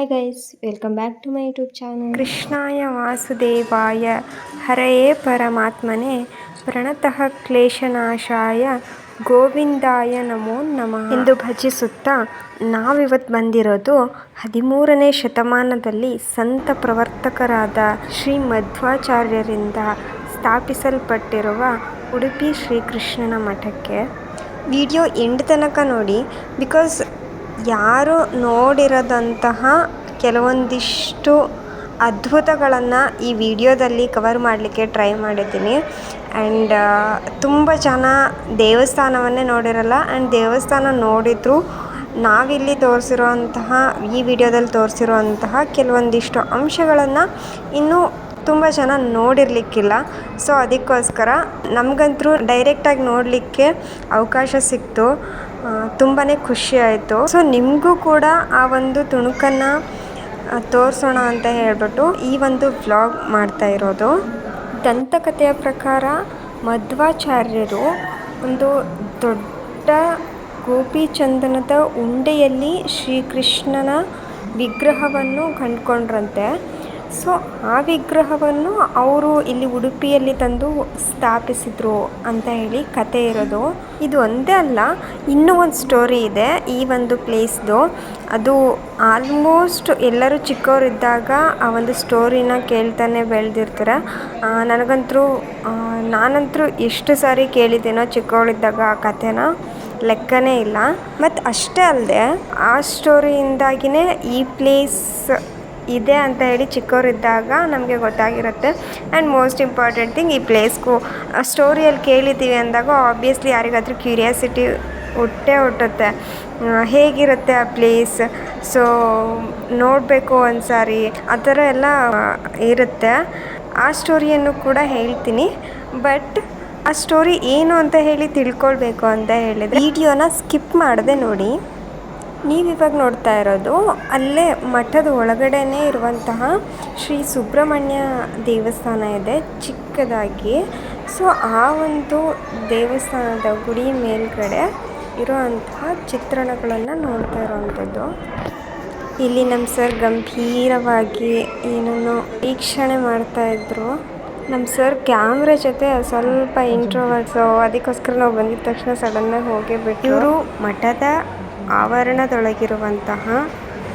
Hi guys welcome back to my YouTube channel ಕೃಷ್ಣಾಯ ವಾಸುದೇವಾಯ, ಹರಯೇ ಪರಮಾತ್ಮನೇ, ಪ್ರಣತಃ ಕ್ಲೇಶನಾಶಾಯ, ಗೋವಿಂದಾಯ ನಮೋ ನಮಃ. ಎಂದು ಭಜಿಸುತ್ತಾ ನಾವಿವತ್ತು ಬಂದಿರೋದು ಹದಿಮೂರನೇ ಶತಮಾನದಲ್ಲಿ ಸಂತ ಪ್ರವರ್ತಕರಾದ ಶ್ರೀ ಮಧ್ವಾಚಾರ್ಯರಿಂದ ಸ್ಥಾಪಿಸಲ್ಪಟ್ಟಿರುವ ಉಡುಪಿ ಶ್ರೀಕೃಷ್ಣನ ಮಠಕ್ಕೆ. ವಿಡಿಯೋ ಎಂಡ್ ತನಕ ನೋಡಿ ಬಿಕಾಸ್ ಯಾರು ನೋಡಿರದಂತಹ ಕೆಲವೊಂದಿಷ್ಟು ಅದ್ಭುತಗಳನ್ನು ಈ ವಿಡಿಯೋದಲ್ಲಿ ಕವರ್ ಮಾಡಲಿಕ್ಕೆ ಟ್ರೈ ಮಾಡಿದ್ದೀನಿ. ಆ್ಯಂಡ್ ತುಂಬ ಜನ ದೇವಸ್ಥಾನವನ್ನೇ ನೋಡಿರಲ್ಲ ಆ್ಯಂಡ್ ದೇವಸ್ಥಾನ ನೋಡಿದರೂ ನಾವಿಲ್ಲಿ ತೋರಿಸಿರುವಂತಹ, ಈ ವಿಡಿಯೋದಲ್ಲಿ ತೋರಿಸಿರುವಂತಹ ಕೆಲವೊಂದಿಷ್ಟು ಅಂಶಗಳನ್ನು ಇನ್ನೂ ತುಂಬ ಜನ ನೋಡಿರಲಿಕ್ಕಿಲ್ಲ. ಸೊ ಅದಕ್ಕೋಸ್ಕರ ನಮಗಂತೂ ಡೈರೆಕ್ಟಾಗಿ ನೋಡಲಿಕ್ಕೆ ಅವಕಾಶ ಸಿಕ್ತು. ತುಂಬಾ ಖುಷಿ ಆಯಿತು. ಸೊ ನಿಮಗೂ ಕೂಡ ಆ ಒಂದು ತುಣುಕನ್ನು ತೋರಿಸೋಣ ಅಂತ ಹೇಳಿಬಿಟ್ಟು ಈ ಒಂದು ವ್ಲಾಗ್ ಮಾಡ್ತಾ ಇರೋದು. ದಂತಕಥೆಯ ಪ್ರಕಾರ ಮಧ್ವಾಚಾರ್ಯರು ಒಂದು ದೊಡ್ಡ ಗೋಪಿಚಂದನದ ಉಂಡೆಯಲ್ಲಿ ಶ್ರೀಕೃಷ್ಣನ ವಿಗ್ರಹವನ್ನು ಕಂಡುಕೊಂಡ್ರಂತೆ. ಸೊ, ಆ ವಿಗ್ರಹವನ್ನು ಅವರು ಇಲ್ಲಿ ಉಡುಪಿಯಲ್ಲಿ ತಂದು ಸ್ಥಾಪಿಸಿದ್ರು ಅಂತ ಹೇಳಿ ಕತೆ ಇರೋದು. ಇದು ಒಂದೇ ಅಲ್ಲ, ಇನ್ನೂ ಒಂದು ಸ್ಟೋರಿ ಇದೆ ಈ ಒಂದು ಪ್ಲೇಸ್ದು. ಅದು ಆಲ್ಮೋಸ್ಟ್ ಎಲ್ಲರೂ ಚಿಕ್ಕವರಿದ್ದಾಗ ಆ ಒಂದು ಸ್ಟೋರಿನ ಕೇಳ್ತಾನೆ ಬೆಳೆದಿರ್ತಾರೆ. ನನಗಂತರೂ ನಾನಂತರೂ ಎಷ್ಟು ಸಾರಿ ಕೇಳಿದ್ದೇನೋ ಚಿಕ್ಕವಳಿದ್ದಾಗ ಆ ಕಥೆನ ಲೆಕ್ಕನೇ ಇಲ್ಲ. ಮತ್ತು ಅಷ್ಟೇ ಅಲ್ಲದೆ ಆ ಸ್ಟೋರಿಯಿಂದಾಗಿಯೇ ಈ ಪ್ಲೇಸ್ ಇದೆ ಅಂತ ಹೇಳಿ ಚಿಕ್ಕವರಿದ್ದಾಗ ನಮಗೆ ಗೊತ್ತಾಗಿರುತ್ತೆ. ಆ್ಯಂಡ್ ಮೋಸ್ಟ್ ಇಂಪಾರ್ಟೆಂಟ್ ಥಿಂಗ್ ಈ ಪ್ಲೇಸ್ಗೂ ಸ್ಟೋರಿಯಲ್ಲಿ ಕೇಳಿದ್ದೀವಿ ಅಂದಾಗ ಆಬ್ವಿಯಸ್ಲಿ ಯಾರಿಗಾದರೂ ಕ್ಯೂರಿಯಾಸಿಟಿ ಹುಟ್ಟೇ ಹುಟ್ಟುತ್ತೆ. ಹೇಗಿರುತ್ತೆ ಆ ಪ್ಲೇಸ್ ಸೊ ನೋಡಬೇಕು ಒಂದು ಸಾರಿ ಆ ಥರ ಎಲ್ಲ ಇರುತ್ತೆ. ಆ ಸ್ಟೋರಿಯನ್ನು ಕೂಡ ಹೇಳ್ತೀನಿ. ಬಟ್ ಆ ಸ್ಟೋರಿ ಏನು ಅಂತ ಹೇಳಿ ತಿಳ್ಕೊಳ್ಬೇಕು ಅಂತ ಹೇಳಿದರೆ ವಿಡಿಯೋನ ಸ್ಕಿಪ್ ಮಾಡದೆ ನೋಡಿ. ನೀವಿವಾಗ ನೋಡ್ತಾ ಇರೋದು ಅಲ್ಲೇ ಮಠದ ಒಳಗಡೆನೇ ಇರುವಂತಹ ಶ್ರೀ ಸುಬ್ರಹ್ಮಣ್ಯ ದೇವಸ್ಥಾನ ಇದೆ, ಚಿಕ್ಕದಾಗಿ. ಸೊ, ಆ ಒಂದು ದೇವಸ್ಥಾನದ ಗುಡಿ ಮೇಲ್ಗಡೆ ಇರುವಂತಹ ಚಿತ್ರಣಗಳನ್ನು ನೋಡ್ತಾ ಇರೋವಂಥದ್ದು. ಇಲ್ಲಿ ನಮ್ಮ ಸರ್ ಗಂಭೀರವಾಗಿ ಏನನ್ನು ವೀಕ್ಷಣೆ ಮಾಡ್ತಾಯಿದ್ರು ನಮ್ಮ ಸರ್ ಕ್ಯಾಮ್ರಾ ಜೊತೆ ಸ್ವಲ್ಪ ಇಂಟ್ರೋವರ್ಸು ಅದಕ್ಕೋಸ್ಕರ ನಾವು ಬಂದಿದ್ದ ತಕ್ಷಣ ಸಡನ್ನಾಗಿ ಹೋಗೇ ಬಿಟ್ಟು ಇವರು ಮಠದ ಆವರಣದೊಳಗಿರುವಂತಹ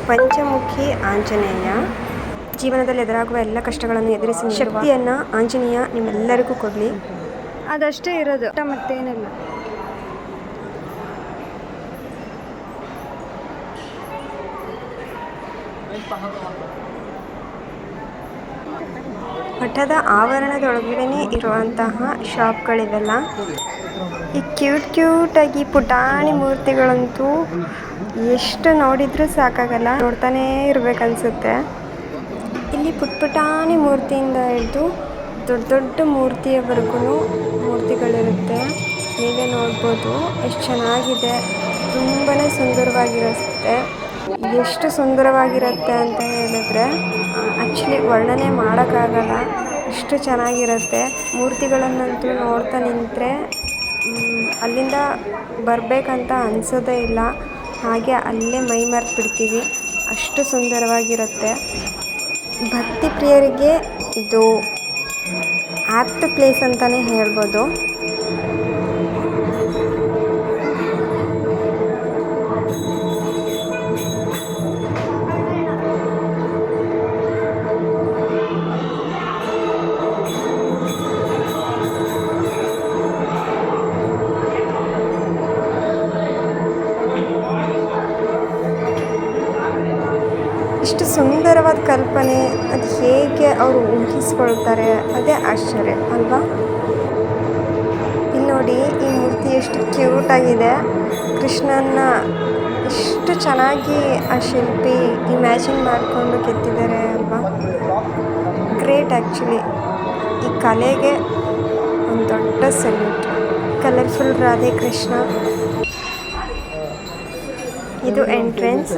ಪಂಚಮುಖಿ ಆಂಜನೇಯ. ಜೀವನದಲ್ಲಿ ಎದುರಾಗುವ ಎಲ್ಲ ಕಷ್ಟಗಳನ್ನು ಎದುರಿಸಿ ಶಕ್ತಿಯನ್ನು ಆಂಜನೇಯ ನಿಮ್ಮೆಲ್ಲರಿಗೂ ಕೊಡಲಿ. ಅದಷ್ಟೇ ಇರೋದು. ಮತ್ತೇನಿಲ್ಲ ಮಠದ ಆವರಣದೊಳಗಡೆ ಇರುವಂತಹ ಶಾಪ್ಗಳಿವೆಲ್ಲ. ಈ ಕ್ಯೂಟ್ ಕ್ಯೂಟ್ ಆಗಿ ಪುಟಾಣಿ ಮೂರ್ತಿಗಳಂತೂ ಎಷ್ಟು ನೋಡಿದರೂ ಸಾಕಾಗಲ್ಲ. ನೋಡ್ತಾನೇ ಇರ್ಬೇಕನ್ಸುತ್ತೆ. ಇಲ್ಲಿ ಪುಟ್ ಪುಟಾಣಿ ಮೂರ್ತಿಯಿಂದ ಹಿಡಿದು ದೊಡ್ಡ ದೊಡ್ಡ ಮೂರ್ತಿಯವರೆಗೂ ಮೂರ್ತಿಗಳಿರುತ್ತೆ. ನೀವೇ ನೋಡ್ಬೋದು. ಎಷ್ಟು ಚೆನ್ನಾಗಿದೆ. ತುಂಬಾ ಸುಂದರವಾಗಿರುತ್ತೆ. ಎಷ್ಟು ಸುಂದರವಾಗಿರುತ್ತೆ ಅಂತ ಹೇಳಿದ್ರೆ ಆ್ಯಕ್ಚುಲಿ ವರ್ಣನೆ ಮಾಡೋಕ್ಕಾಗಲ್ಲ. ಅಷ್ಟು ಚೆನ್ನಾಗಿರುತ್ತೆ. ಮೂರ್ತಿಗಳನ್ನಂತೂ ನೋಡ್ತಾ ನಿಂತರೆ ಅಲ್ಲಿಂದ ಬರಬೇಕಂತ ಅನಿಸೋದೇ ಇಲ್ಲ. ಹಾಗೆ ಅಲ್ಲೇ ಮೈ ಬಿಡ್ತೀವಿ ಅಷ್ಟು ಸುಂದರವಾಗಿರುತ್ತೆ. ಭಕ್ತಿ ಪ್ರಿಯರಿಗೆ ಇದು ಆ್ಯಪ್ಟ್ ಪ್ಲೇಸ್ ಅಂತಲೇ ಹೇಳ್ಬೋದು. ಕಲ್ಪನೆ, ಅದು ಹೇಗೆ ಅವರು ಊಹಿಸ್ಕೊಳ್ತಾರೆ, ಅದೇ ಆಶ್ಚರ್ಯ, ಅಲ್ವಾ? ಇಲ್ಲಿ ನೋಡಿ, ಈ ಮೂರ್ತಿ ಎಷ್ಟು ಕ್ಯೂಟಾಗಿದೆ ಕೃಷ್ಣನ ಎಷ್ಟು ಚೆನ್ನಾಗಿ ಆ ಶಿಲ್ಪಿ ಇಮ್ಯಾಜಿನ್ ಮಾಡಿಕೊಂಡು ಕೆತ್ತಿದ್ದಾರೆ, ಅಲ್ವಾ? ಗ್ರೇಟ್ ಆ್ಯಕ್ಚುಲಿ ಈ ಕಲೆಗೆ ಒಂದು ದೊಡ್ಡ ಸೆಲ್ಯೂಟ್ ಕಲರ್ಫುಲ್ ರಾಧೆ ಕೃಷ್ಣ. ಇದು ಎಂಟ್ರೆನ್ಸ್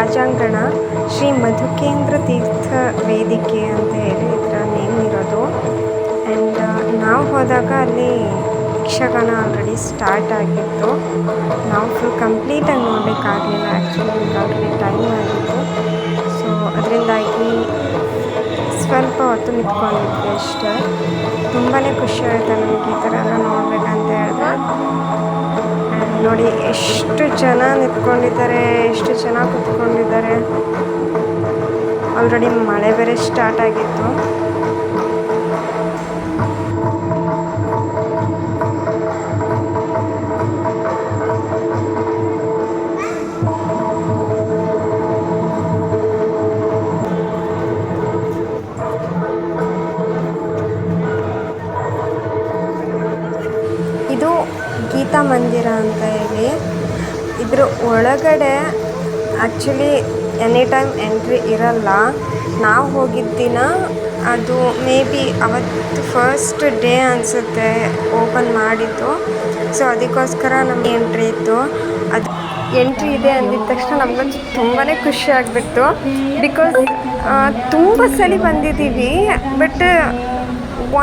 ರಾಜಾಂಗಣ ಶ್ರೀ ಮಧುಕೇಂದ್ರ ತೀರ್ಥ ವೇದಿಕೆ ಅಂತ ಹೇಳಿ ಇದರ ನೇಮ್ ಇರೋದು. ಆ್ಯಂಡ್ ನಾವು ಹೋದಾಗ ಅಲ್ಲಿ ಯಕ್ಷಗಾನ ಆಲ್ರೆಡಿ ಸ್ಟಾರ್ಟ್ ಆಗಿತ್ತು. ನಾವು ಫುಲ್ ಕಂಪ್ಲೀಟಾಗಿ ನೋಡಬೇಕಾಗಲಿಲ್ಲ ಆ್ಯಕ್ಚುಲಿ ಆಲ್ರೆಡಿ ಟೈಮ್ ಆಗಿತ್ತು. ಸೊ ಅದರಿಂದಾಗಿ ಸ್ವಲ್ಪ ಹೊತ್ತು ನಿಂತ್ಕೊಂಡಿದ್ವಿ ಅಷ್ಟೇ. ತುಂಬಾ ಖುಷಿ ಆಯಿತು ನಮಗೆ ಈ ಥರ ಎಲ್ಲ ನೋಡಬೇಕಂತ ಹೇಳಿದ್ರೆ. ನೋಡಿ ಎಷ್ಟು ಜನ ನಿಂತ್ಕೊಂಡಿದ್ದಾರೆ ಎಷ್ಟು ಜನ ಕುತ್ಕೊಂಡಿದ್ದಾರೆ. ಆಲ್ರೆಡಿ ಮಳೆ ಬೇರೆ ಸ್ಟಾರ್ಟ್ ಆಗಿತ್ತು. ಒಳಗಡೆ ಆ್ಯಕ್ಚುಲಿ ಎನಿ ಟೈಮ್ ಎಂಟ್ರಿ ಇರಲ್ಲ. ನಾವು ಹೋಗಿದ್ದ ದಿನ ಅದು ಮೇ ಬಿ ಅವತ್ತು ಫಸ್ಟ್ ಡೇ ಅನಿಸುತ್ತೆ ಓಪನ್ ಮಾಡಿದ್ದು. ಸೊ ಅದಕ್ಕೋಸ್ಕರ ನಮಗೆ ಎಂಟ್ರಿ ಇತ್ತು. ಅದು ಎಂಟ್ರಿ ಇದೆ ಅಂದಿದ ತಕ್ಷಣ ನಮಗಂತೂ ತುಂಬಾ ಖುಷಿ ಆಗಿಬಿಟ್ಟು ಬಿಕಾಸ್ ತುಂಬ ಸಲ ಬಂದಿದ್ದೀವಿ. ಬಟ್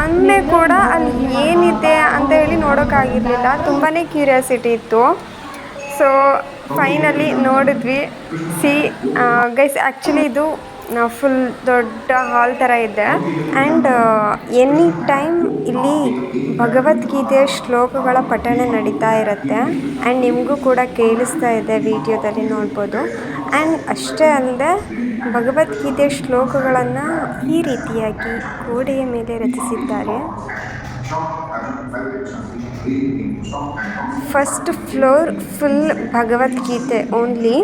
ಒಮ್ಮೆ ಕೂಡ ಅಲ್ಲಿ ಏನಿದೆ ಅಂತ ಹೇಳಿ ನೋಡೋಕ್ಕಾಗಿರಲಿಲ್ಲ ತುಂಬಾ ಕ್ಯೂರಿಯಾಸಿಟಿ ಇತ್ತು. ಸೊ ಫೈನಲಿ ನೋಡಿದ್ವಿ. ಸಿ ಗೈಸ್ ಆ್ಯಕ್ಚುಲಿ ಇದು ಫುಲ್ ದೊಡ್ಡ ಹಾಲ್ ಥರ ಇದೆ. ಆ್ಯಂಡ್ ಎನಿ ಟೈಮ್ ಇಲ್ಲಿ ಭಗವದ್ಗೀತೆಯ ಶ್ಲೋಕಗಳ ಪಠಣೆ ನಡೀತಾ ಇರುತ್ತೆ. ಆ್ಯಂಡ್ ನಿಮಗೂ ಕೂಡ ಕೇಳಿಸ್ತಾ ಇದೆ ವಿಡಿಯೋದಲ್ಲಿ ನೋಡ್ಬೋದು. ಆ್ಯಂಡ್ ಅಷ್ಟೇ ಅಲ್ಲದೆ, ಭಗವದ್ಗೀತೆಯ ಶ್ಲೋಕಗಳನ್ನು ಈ ರೀತಿಯಾಗಿ ಗೋಡೆಯ ಮೇಲೆ ರಚಿಸಿದ್ದಾರೆ. First floor full Bhagavad Gita only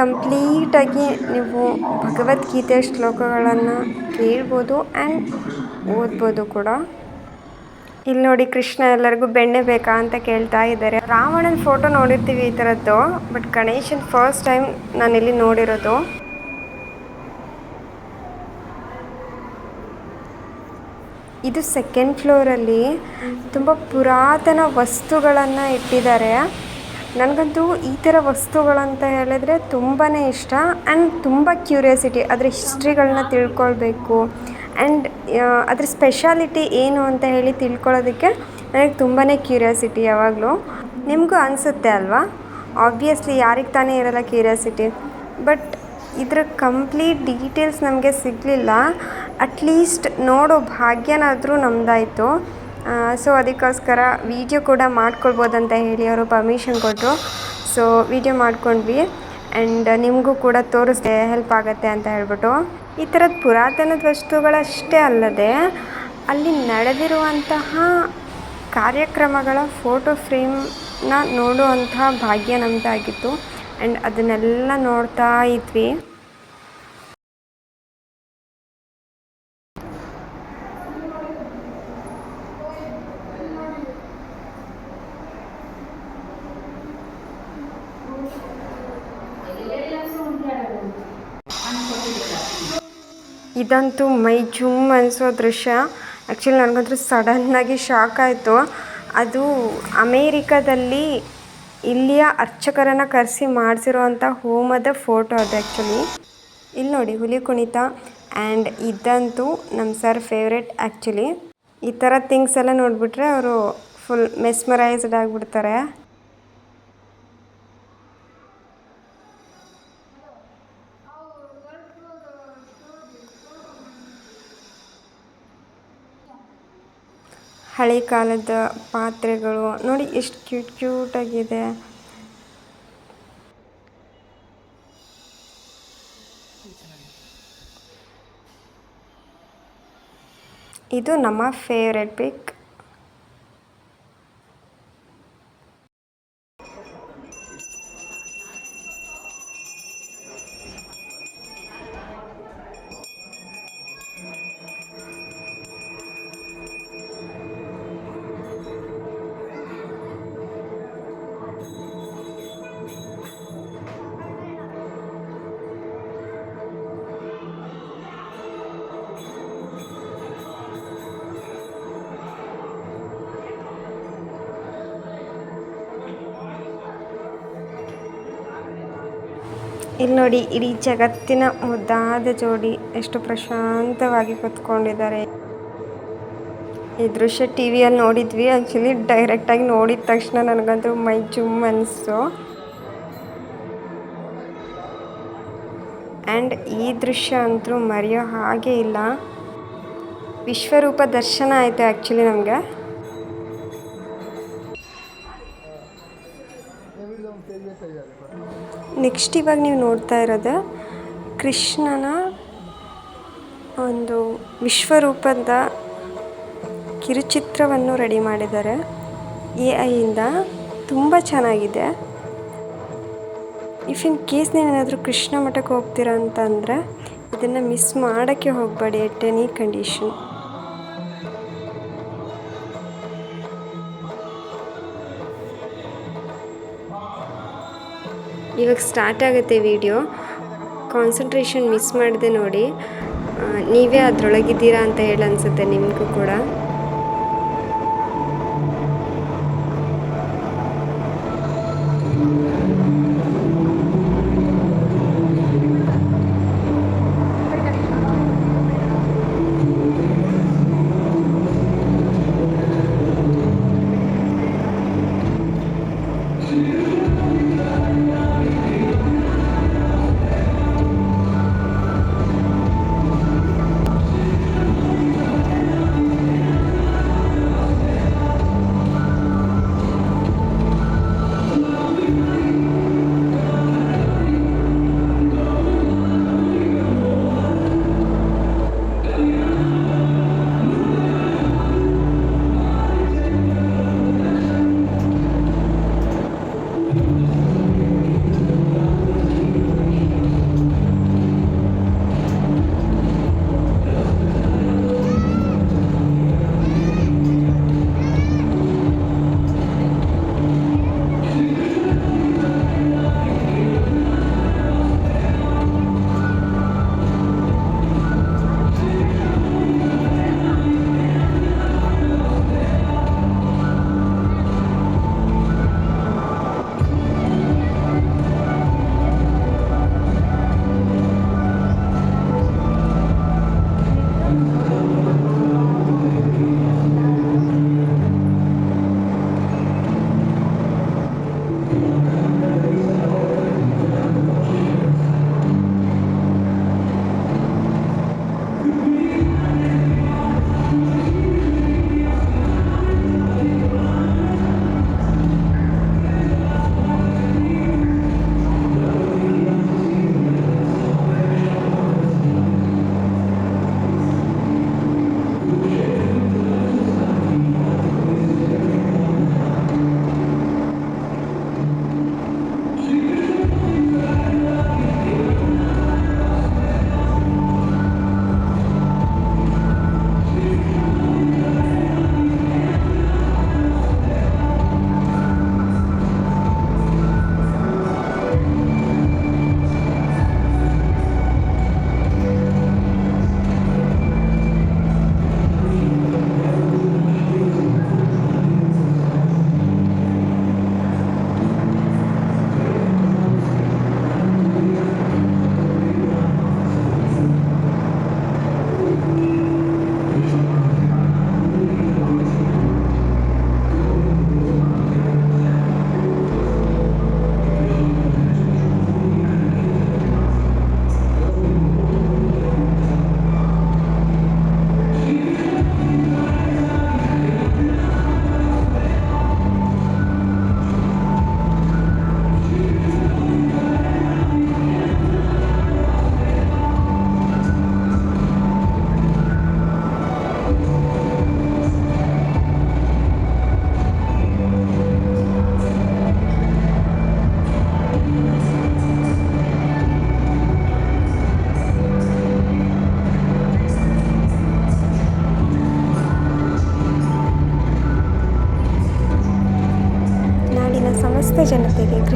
ಕಂಪ್ಲೀಟಾಗಿ ನೀವು ಭಗವದ್ಗೀತೆಯ ಶ್ಲೋಕಗಳನ್ನು ಕೇಳ್ಬೋದು ಆ್ಯಂಡ್ ಓದ್ಬೋದು ಕೂಡ. ಇಲ್ಲಿ ನೋಡಿ ಕೃಷ್ಣ ಎಲ್ಲರಿಗೂ ಬೆಣ್ಣೆ ಬೇಕಾ ಅಂತ ಕೇಳ್ತಾ ಇದ್ದಾರೆ. ರಾವಣನ ಫೋಟೋ ನೋಡಿರ್ತೀವಿ ಈ ಥರದ್ದು ಬಟ್ ಗಣೇಶನ್ ಫಸ್ಟ್ ಟೈಮ್ ನಾನಿಲ್ಲಿ ನೋಡಿರೋದು. ಇದು ಸೆಕೆಂಡ್ ಫ್ಲೋರಲ್ಲಿ ತುಂಬ ಪುರಾತನ ವಸ್ತುಗಳನ್ನು ಇಟ್ಟಿದ್ದಾರೆ. ನನಗಂತೂ ಈ ಥರ ವಸ್ತುಗಳಂತ ಹೇಳಿದ್ರೆ ತುಂಬಾ ಇಷ್ಟ. ಆ್ಯಂಡ್ ತುಂಬ ಕ್ಯೂರಿಯಾಸಿಟಿ ಅದರ ಹಿಸ್ಟ್ರಿಗಳನ್ನ ತಿಳ್ಕೊಳ್ಬೇಕು. ಆ್ಯಂಡ್ ಅದ್ರ ಸ್ಪೆಷಾಲಿಟಿ ಏನು ಅಂತ ಹೇಳಿ ತಿಳ್ಕೊಳ್ಳೋದಕ್ಕೆ ನನಗೆ ತುಂಬಾ ಕ್ಯೂರಿಯಾಸಿಟಿ ಯಾವಾಗಲೂ. ನಿಮಗೂ ಅನಿಸುತ್ತೆ ಅಲ್ವಾ? ಆಬ್ವಿಯಸ್ಲಿ ಯಾರಿಗೆ ತಾನೇ ಇರಲ್ಲ ಕ್ಯೂರಿಯಾಸಿಟಿ ಬಟ್ ಇದರ ಕಂಪ್ಲೀಟ್ ಡೀಟೇಲ್ಸ್ ನಮಗೆ ಸಿಗಲಿಲ್ಲ. ಅಟ್ಲೀಸ್ಟ್ ನೋಡೋ ಭಾಗ್ಯನಾದರೂ ನಮ್ಮದಾಯಿತು ಸೊ ಅದಕ್ಕೋಸ್ಕರ ವೀಡಿಯೋ ಕೂಡ ಮಾಡ್ಕೊಳ್ಬೋದಂತ ಹೇಳಿ ಅವರು ಪರ್ಮಿಷನ್ ಕೊಟ್ಟರು ಸೊ ವೀಡಿಯೋ ಮಾಡ್ಕೊಂಡ್ವಿ ಆ್ಯಂಡ್ ನಿಮಗೂ ಕೂಡ ತೋರಿಸ್ದೆ ಹೆಲ್ಪ್ ಆಗುತ್ತೆ ಅಂತ ಹೇಳ್ಬಿಟ್ಟು. ಈ ಥರದ ಪುರಾತನದ ವಸ್ತುಗಳಷ್ಟೇ ಅಲ್ಲದೆ ಅಲ್ಲಿ ನಡೆದಿರುವಂತಹ ಕಾರ್ಯಕ್ರಮಗಳ ಫೋಟೋ ಫ್ರೇಮ್ನ ನೋಡುವಂತಹ ಭಾಗ್ಯ ನಮ್ಮದಾಗಿತ್ತು ಆ್ಯಂಡ್ ಅದನ್ನೆಲ್ಲ ನೋಡ್ತಾ ಇದ್ವಿ. ಇದಂತೂ ಮೈ ಜುಮ್ ಅನಿಸೋ ದೃಶ್ಯ. ಆ್ಯಕ್ಚುಲಿ ನನಗಂತೂ ಸಡನ್ನಾಗಿ ಶಾಕ್ ಆಯಿತು. ಅದು ಅಮೇರಿಕಾದಲ್ಲಿ ಇಲ್ಲಿಯ ಅರ್ಚಕರನ್ನು ಕರೆಸಿ ಮಾಡಿಸಿರುವಂಥ ಹೋಮದ ಫೋಟೋ ಅದು ಆ್ಯಕ್ಚುಲಿ ಇಲ್ಲಿ ನೋಡಿ ಹುಲಿ ಕುಣಿತ ಆ್ಯಂಡ್ ಇದಂತೂ ನಮ್ಮ ಸರ್ ಫೇವ್ರೆಟ್ ಆ್ಯಕ್ಚುಲಿ ಈ ಥರ ಥಿಂಗ್ಸ್ ಎಲ್ಲ ನೋಡಿಬಿಟ್ರೆ ಅವರು ಫುಲ್ ಮೆಸ್ಮರೈಸ್ಡ್ ಆಗಿಬಿಡ್ತಾರೆ. ಹಳೆ ಕಾಲದ ಪಾತ್ರೆಗಳು. ನೋಡಿ ಎಷ್ಟು ಕ್ಯೂಟ್ ಆಗಿದೆ. ಇದು ನಮ್ಮ ಫೇವ್ರೆಟ್ ಪಿಕ್ ಇಲ್ಲಿ ನೋಡಿ ಇಡೀ ಜಗತ್ತಿನ ಮುದ್ದಾದ ಜೋಡಿ ಎಷ್ಟು ಪ್ರಶಾಂತವಾಗಿ ಕೂತ್ಕೊಂಡಿದ್ದಾರೆ. ಈ ದೃಶ್ಯ ಟಿ ವಿಯಲ್ಲಿ ನೋಡಿದ್ವಿ ಆ್ಯಕ್ಚುಲಿ ಡೈರೆಕ್ಟಾಗಿ ನೋಡಿದ ತಕ್ಷಣ ನನಗಂತೂ ಮೈ ಜುಮ್ ಅನಿಸ್ತು. ಆ್ಯಂಡ್ ಈ ದೃಶ್ಯ ಅಂತೂ ಮರೆಯೋ ಹಾಗೆ ಇಲ್ಲ. ವಿಶ್ವರೂಪ ದರ್ಶನ ಆಯಿತು ಆ್ಯಕ್ಚುಲಿ ನಮಗೆ. ನೆಕ್ಸ್ಟ್ ಇವಾಗ ನೀವು ನೋಡ್ತಾ ಇರೋದು ಕೃಷ್ಣನ ಒಂದು ವಿಶ್ವರೂಪದ ಕಿರುಚಿತ್ರವನ್ನು ರೆಡಿ ಮಾಡಿದ್ದಾರೆ. ಎ ಐಯಿಂದ ತುಂಬ ಚೆನ್ನಾಗಿದೆ. ಇಫ್ ಇನ್ ಕೇಸ್ ನೀವೇನಾದರೂ ಕೃಷ್ಣ ಮಠಕ್ಕೆ ಹೋಗ್ತೀರಾ ಅಂತಂದರೆ ಇದನ್ನು ಮಿಸ್ ಮಾಡೋಕ್ಕೆ ಹೋಗಬೇಡಿ ಎಟ್ ಎನಿ ಕಂಡೀಷನ್ ಇವಾಗ ಸ್ಟಾರ್ಟ್ ಆಗುತ್ತೆ ವಿಡಿಯೋ ಕಾನ್ಸಂಟ್ರೇಷನ್ ಮಿಸ್ ಮಾಡಿದೆ ನೋಡಿ. ನೀವೇ ಅದರೊಳಗಿದ್ದೀರಾ ಅಂತ ಹೇಳಿ ಅನಿಸುತ್ತೆ ನಿಮಗೂ ಕೂಡ.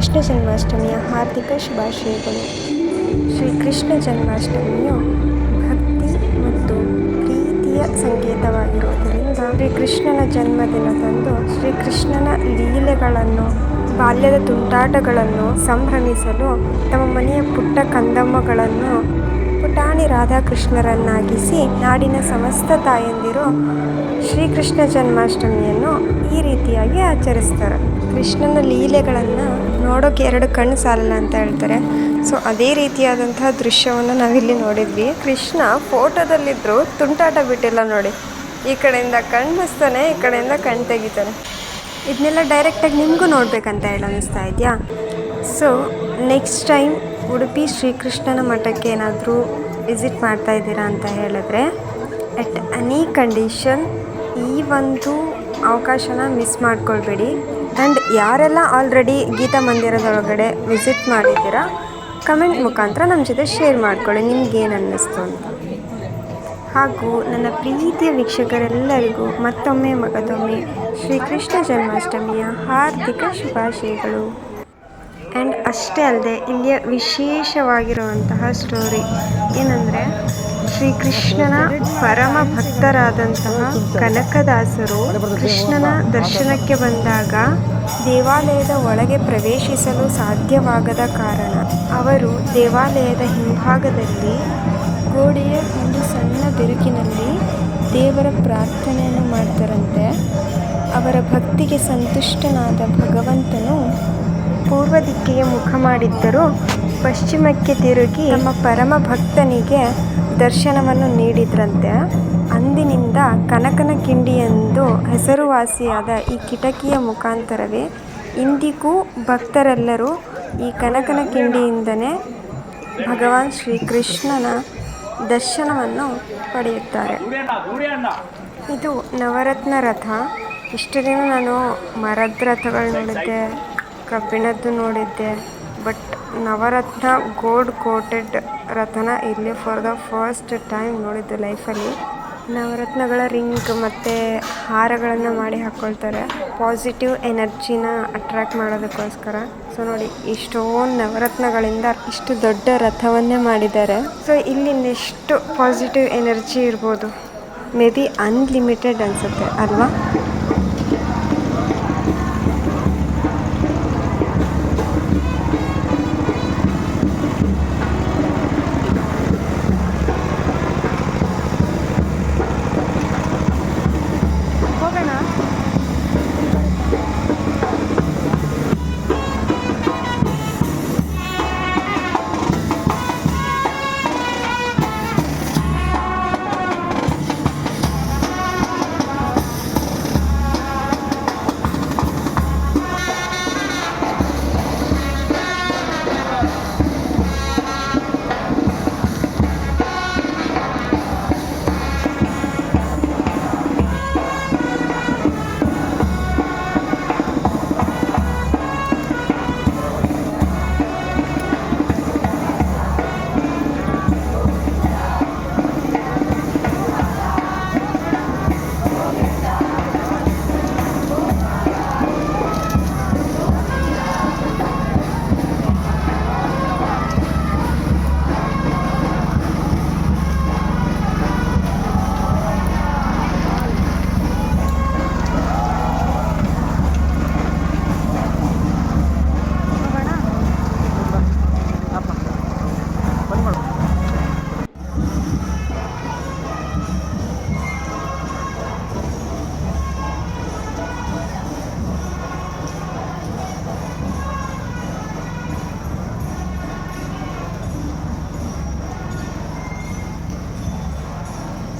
ಕೃಷ್ಣ ಜನ್ಮಾಷ್ಟಮಿಯ ಹಾರ್ದಿಕ ಶುಭಾಶಯಗಳು. ಶ್ರೀ ಕೃಷ್ಣ ಜನ್ಮಾಷ್ಟಮಿಯು ಭಕ್ತಿ ಮತ್ತು ಪ್ರೀತಿಯ ಸಂಕೇತವಾಗಿರುವುದರಿಂದ ಶ್ರೀ ಕೃಷ್ಣನ ಜನ್ಮದಿನದಂದು ಶ್ರೀ ಕೃಷ್ಣನ ಲೀಲೆಗಳನ್ನು, ಬಾಲ್ಯದ ತುಂಟಾಟಗಳನ್ನು ಸಂಭ್ರಮಿಸಲು ತಮ್ಮ ಮನೆಯ ಪುಟ್ಟ ಕಂದಮ್ಮಗಳನ್ನು ಪುಟಾಣಿ ರಾಧಾಕೃಷ್ಣರನ್ನಾಗಿಸಿ ನಾಡಿನ ಸಮಸ್ತ ತಾಯಂದಿರು ಶ್ರೀಕೃಷ್ಣ ಜನ್ಮಾಷ್ಟಮಿಯನ್ನು ಈ ರೀತಿಯಾಗಿ ಆಚರಿಸ್ತಾರೆ. ಕೃಷ್ಣನ ಲೀಲೆಗಳನ್ನು ನೋಡೋಕೆ ಎರಡು ಕಣ್ಣು ಸಾಲಲ್ಲ ಅಂತ ಹೇಳ್ತಾರೆ. ಸೊ, ಅದೇ ರೀತಿಯಾದಂತಹ ದೃಶ್ಯವನ್ನು ನಾವಿಲ್ಲಿ ನೋಡಿದ್ವಿ. ಕೃಷ್ಣ ಫೋಟೋದಲ್ಲಿದ್ದರೂ ತುಂಟಾಟ ಬಿಟ್ಟಿಲ್ಲ ನೋಡಿ. ಈ ಕಡೆಯಿಂದ ಕಣ್ಣು ಮುಸ್ತಾನೆ ಈ ಕಡೆಯಿಂದ ಕಣ್ಣು ತೆಗಿತಾನೆ. ಇದನ್ನೆಲ್ಲ ಡೈರೆಕ್ಟಾಗಿ ನಿಮಗೂ ನೋಡಬೇಕಂತ ಹೇಳಿ ಅನ್ನಿಸ್ತಾ ಇದೆಯಾ? ಸೊ ನೆಕ್ಸ್ಟ್ ಟೈಮ್ ಉಡುಪಿ ಶ್ರೀಕೃಷ್ಣನ ಮಠಕ್ಕೆ ಏನಾದರೂ ವಿಸಿಟ್ ಮಾಡ್ತಾ ಇದ್ದೀರಾ ಅಂತ ಹೇಳಿದ್ರೆ ಎಟ್ ಅನಿ ಕಂಡೀಷನ್ ಈ ಒಂದು ಅವಕಾಶನ ಮಿಸ್ ಮಾಡ್ಕೊಳ್ಬೇಡಿ. ಆ್ಯಂಡ್ ಯಾರೆಲ್ಲ ಆಲ್ರೆಡಿ ಗೀತಾ ಮಂದಿರದೊಳಗಡೆ ವಿಸಿಟ್ ಮಾಡಿದ್ದೀರಾ ಕಮೆಂಟ್ ಮುಖಾಂತರ ನಮ್ಮ ಜೊತೆ ಶೇರ್ ಮಾಡ್ಕೊಳ್ಳಿ ನಿಮ್ಗೇನು ಅನ್ನಿಸ್ತು ಅಂತ. ಹಾಗೂ ನನ್ನ ಪ್ರೀತಿಯ ವೀಕ್ಷಕರೆಲ್ಲರಿಗೂ ಮತ್ತೊಮ್ಮೆ ಮಗದೊಮ್ಮೆ ಶ್ರೀಕೃಷ್ಣ ಜನ್ಮಾಷ್ಟಮಿಯ ಹಾರ್ದಿಕ ಶುಭಾಶಯಗಳು. ಆ್ಯಂಡ್ ಅಷ್ಟೇ ಅಲ್ಲದೆ, ಇಲ್ಲಿಯ ವಿಶೇಷವಾಗಿರುವಂತಹ ಸ್ಟೋರಿ ಏನಂದರೆ ಶ್ರೀಕೃಷ್ಣನ ಪರಮ ಭಕ್ತರಾದಂತಹ ಕನಕದಾಸರು ಕೃಷ್ಣನ ದರ್ಶನಕ್ಕೆ ಬಂದಾಗ ದೇವಾಲಯದ ಒಳಗೆ ಪ್ರವೇಶಿಸಲು ಸಾಧ್ಯವಾಗದ ಕಾರಣ ಅವರು ದೇವಾಲಯದ ಹಿಂಭಾಗದಲ್ಲಿ ಗೋಡೆಯ ಒಂದು ಸಣ್ಣ ಬಿರುಕಿನಲ್ಲಿ ದೇವರ ಪ್ರಾರ್ಥನೆಯನ್ನು ಮಾಡ್ತಾರಂತೆ. ಅವರ ಭಕ್ತಿಗೆ ಸಂತುಷ್ಟನಾದ ಭಗವಂತನು ಪೂರ್ವ ದಿಕ್ಕಿಗೆ ಮುಖ ಮಾಡಿದ್ದರು ಪಶ್ಚಿಮಕ್ಕೆ ತಿರುಗಿ ನಮ್ಮ ಪರಮ ಭಕ್ತನಿಗೆ ದರ್ಶನವನ್ನು ನೀಡಿದ್ರಂತೆ. ಅಂದಿನಿಂದ ಕನಕನ ಕಿಂಡಿ ಎಂದು ಹೆಸರುವಾಸಿಯಾದ ಈ ಕಿಟಕಿಯ ಮುಖಾಂತರವೇ ಇಂದಿಗೂ ಭಕ್ತರೆಲ್ಲರೂ ಈ ಕನಕನ ಕಿಂಡಿಯಿಂದನೇ ಭಗವಾನ್ ಶ್ರೀಕೃಷ್ಣನ ದರ್ಶನವನ್ನು ಪಡೆಯುತ್ತಾರೆ. ಇದು ನವರತ್ನ ರಥ. ಇಷ್ಟು ದಿನ ನಾನು ಮರದ ರಥಗಳು ನೋಡಿದ್ದೆ, ಕಬ್ಬಿಣದ್ದು ನೋಡಿದ್ದೆ ಬಟ್ ನವರತ್ನ ಗೋಲ್ಡ್ ಕೋಟೆಡ್ ರಥನ ಇಲ್ಲಿ ಫಾರ್ ದ ಫಸ್ಟ್ ಟೈಮ್ ನೋಡಿದ್ದು ಲೈಫಲ್ಲಿ ನವರತ್ನಗಳ ರಿಂಗ್ ಮತ್ತು ಹಾರಗಳನ್ನು ಮಾಡಿ ಹಾಕ್ಕೊಳ್ತಾರೆ ಪಾಸಿಟಿವ್ ಎನರ್ಜಿನ ಅಟ್ರ್ಯಾಕ್ಟ್ ಮಾಡೋದಕ್ಕೋಸ್ಕರ. ಸೊ ನೋಡಿ, ಇಷ್ಟೊಂದು ನವರತ್ನಗಳಿಂದ ಇಷ್ಟು ದೊಡ್ಡ ರಥವನ್ನೇ ಮಾಡಿದ್ದಾರೆ. ಸೊ ಇಲ್ಲಿ ಎಷ್ಟು ಪಾಸಿಟಿವ್ ಎನರ್ಜಿ ಇರ್ಬೋದು. ಮೇ ಬಿ ಅನ್ಲಿಮಿಟೆಡ್ ಅನಿಸುತ್ತೆ, ಅಲ್ವಾ?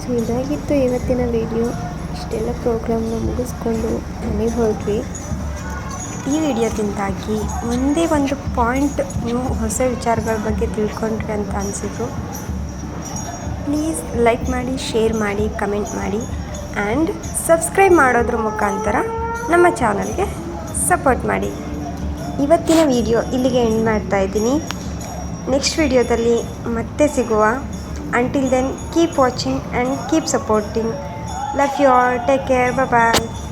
ಸೊ ಇದಾಗಿತ್ತು ಇವತ್ತಿನ ವಿಡಿಯೋ. ಇಷ್ಟೆಲ್ಲ ಪ್ರೋಗ್ರಾಮ್ನ ಮುಗಿಸ್ಕೊಂಡು ಮನೆಗೆ ಹೊರಟ್ವಿ ಈ ವಿಡಿಯೋದಿಂದಾಗಿ ಒಂದೇ ಒಂದು ಪಾಯಿಂಟ್ ಹೊಸ ವಿಚಾರಗಳ ಬಗ್ಗೆ ತಿಳ್ಕೊಂಡ್ರಿ ಅಂತ ಅನಿಸಿತು ಪ್ಲೀಸ್ ಲೈಕ್ ಮಾಡಿ ಶೇರ್ ಮಾಡಿ ಕಮೆಂಟ್ ಮಾಡಿ ಆ್ಯಂಡ್ ಸಬ್ಸ್ಕ್ರೈಬ್ ಮಾಡೋದ್ರ ಮುಖಾಂತರ ನಮ್ಮ ಚಾನಲ್ಗೆ ಸಪೋರ್ಟ್ ಮಾಡಿ. ಇವತ್ತಿನ ವಿಡಿಯೋ ಇಲ್ಲಿಗೆ ಎಂಡ್ ಮಾಡ್ತಾ ಇದ್ದೀನಿ. ನೆಕ್ಸ್ಟ್ ವಿಡಿಯೋದಲ್ಲಿ ಮತ್ತೆ ಸಿಗುವ Until then, keep watching and keep supporting. Love you all. Take care. Bye bye.